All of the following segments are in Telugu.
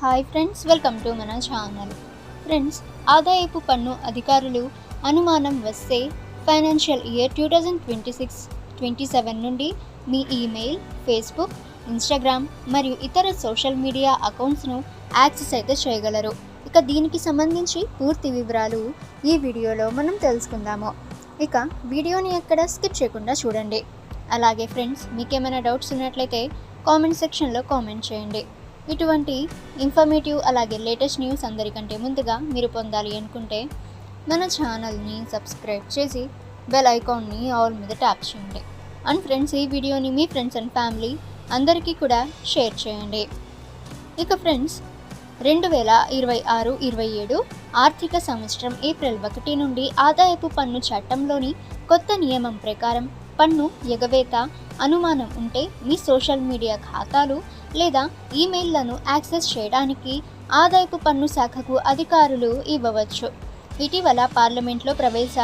హాయ్ ఫ్రెండ్స్ వెల్కమ్ టు మన ఛానల్. ఫ్రెండ్స్ ఆదాయపు పన్ను అధికారులు అనుమానం వస్తే financial year two thousand twenty six twenty seven నుండి మీ ఈమెయిల్ ఫేస్బుక్ ఇన్స్టాగ్రామ్ మరియు ఇతర సోషల్ మీడియా అకౌంట్స్ను యాక్సెస్ అయితే చేయగలరు. ఇక దీనికి సంబంధించి పూర్తి వివరాలు ఈ వీడియోలో మనం తెలుసుకుందాము. ఇక వీడియోని ఎక్కడ స్కిప్ చేయకుండా చూడండి. అలాగే ఫ్రెండ్స్ మీకేమైనా డౌట్స్ ఉన్నట్లయితే కామెంట్ సెక్షన్లో కామెంట్ చేయండి. ఇటువంటి ఇన్ఫర్మేటివ్ అలాగే లేటెస్ట్ న్యూస్ అందరికంటే ముందుగా మీరు పొందాలి అనుకుంటే మన ఛానల్ని సబ్స్క్రైబ్ చేసి బెల్ ఐకాన్ని ఆల్ మీద ట్యాప్ చేయండి. అండ్ ఫ్రెండ్స్ ఈ వీడియోని మీ ఫ్రెండ్స్ అండ్ ఫ్యామిలీ అందరికీ కూడా షేర్ చేయండి. ఇక ఫ్రెండ్స్ రెండు వేల ఇరవై ఆరు ఇరవై ఏడు ఆర్థిక సంవత్సరం ఏప్రిల్ ఒకటి నుండి ఆదాయపు పన్ను చట్టంలోని కొత్త నియమం ప్రకారం పన్ను ఎగవేత అనుమానం ఉంటే మీ సోషల్ మీడియా ఖాతాలు లేదా ఈమెయిల్లను యాక్సెస్ చేయడానికి ఆదాయపు పన్ను శాఖకు అధికారులు ఇవ్వవచ్చు. ఇటీవల పార్లమెంట్లో ప్రవేశ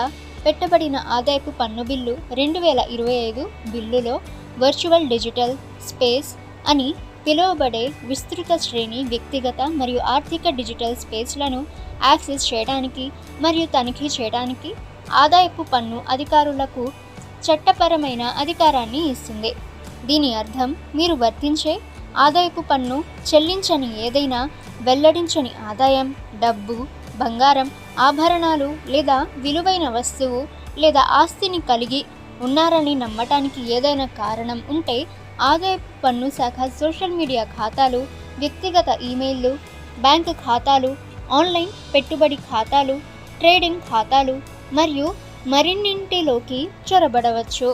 పెట్టబడిన ఆదాయపు పన్ను బిల్లు రెండు వేల ఇరవై ఐదు బిల్లులో వర్చువల్ డిజిటల్ స్పేస్ అని పిలువబడే విస్తృత శ్రేణి వ్యక్తిగత మరియు ఆర్థిక డిజిటల్ స్పేస్లను యాక్సెస్ చేయడానికి మరియు తనిఖీ చేయడానికి ఆదాయపు పన్ను అధికారులకు చట్టపరమైన అధికారాన్ని ఇస్తుంది. దీని అర్థం మీరు వర్తించే ఆదాయపు పన్ను చెల్లించని ఏదైనా వెల్లడించని ఆదాయం డబ్బు బంగారం ఆభరణాలు లేదా విలువైన వస్తువు లేదా ఆస్తిని కలిగి ఉన్నారని నమ్మటానికి ఏదైనా కారణం ఉంటే ఆదాయపు పన్ను శాఖ సోషల్ మీడియా ఖాతాలు వ్యక్తిగత ఈమెయిల్లు బ్యాంకు ఖాతాలు ఆన్లైన్ పెట్టుబడి ఖాతాలు ట్రేడింగ్ ఖాతాలు మరియు మరిన్నింటిలోకి చొరబడవచ్చు.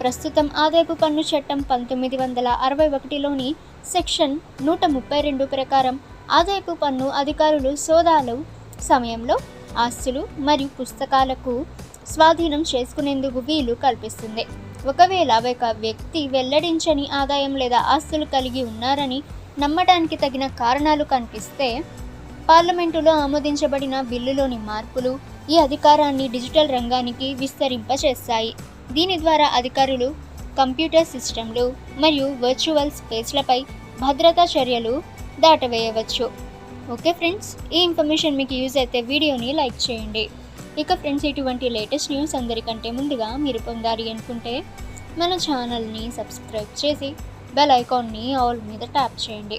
ప్రస్తుతం ఆదాయపు పన్ను చట్టం పంతొమ్మిది వందల అరవై ఒకటిలోని సెక్షన్ నూట ముప్పై రెండు ప్రకారం ఆదాయపు పన్ను అధికారులు సోదాలు సమయంలో ఆస్తులు మరియు పుస్తకాలకు స్వాధీనం చేసుకునేందుకు వీలు కల్పిస్తుంది. ఒకవేళ ఒక వ్యక్తి వెల్లడించని ఆదాయం లేదా ఆస్తులు కలిగి ఉన్నారని నమ్మడానికి తగిన కారణాలు కనిపిస్తే పార్లమెంటులో ఆమోదించబడిన బిల్లులోని మార్పులు ఈ అధికారాన్ని డిజిటల్ రంగానికి విస్తరింపచేస్తాయి. దీని ద్వారా అధికారులు కంప్యూటర్ సిస్టమ్లు మరియు వర్చువల్ స్పేస్లపై భద్రతా చర్యలు దాటవేయవచ్చు. ఓకే ఫ్రెండ్స్ ఈ ఇన్ఫర్మేషన్ మీకు యూజ్ అయితే వీడియోని లైక్ చేయండి. ఇక ఫ్రెండ్స్ ఇటువంటి లేటెస్ట్ న్యూస్ అందరికంటే ముందుగా మీరు పొందాలి అనుకుంటే మన ఛానల్ని సబ్స్క్రైబ్ చేసి బెల్ ఐకాన్ని ఆల్ మీద ట్యాప్ చేయండి.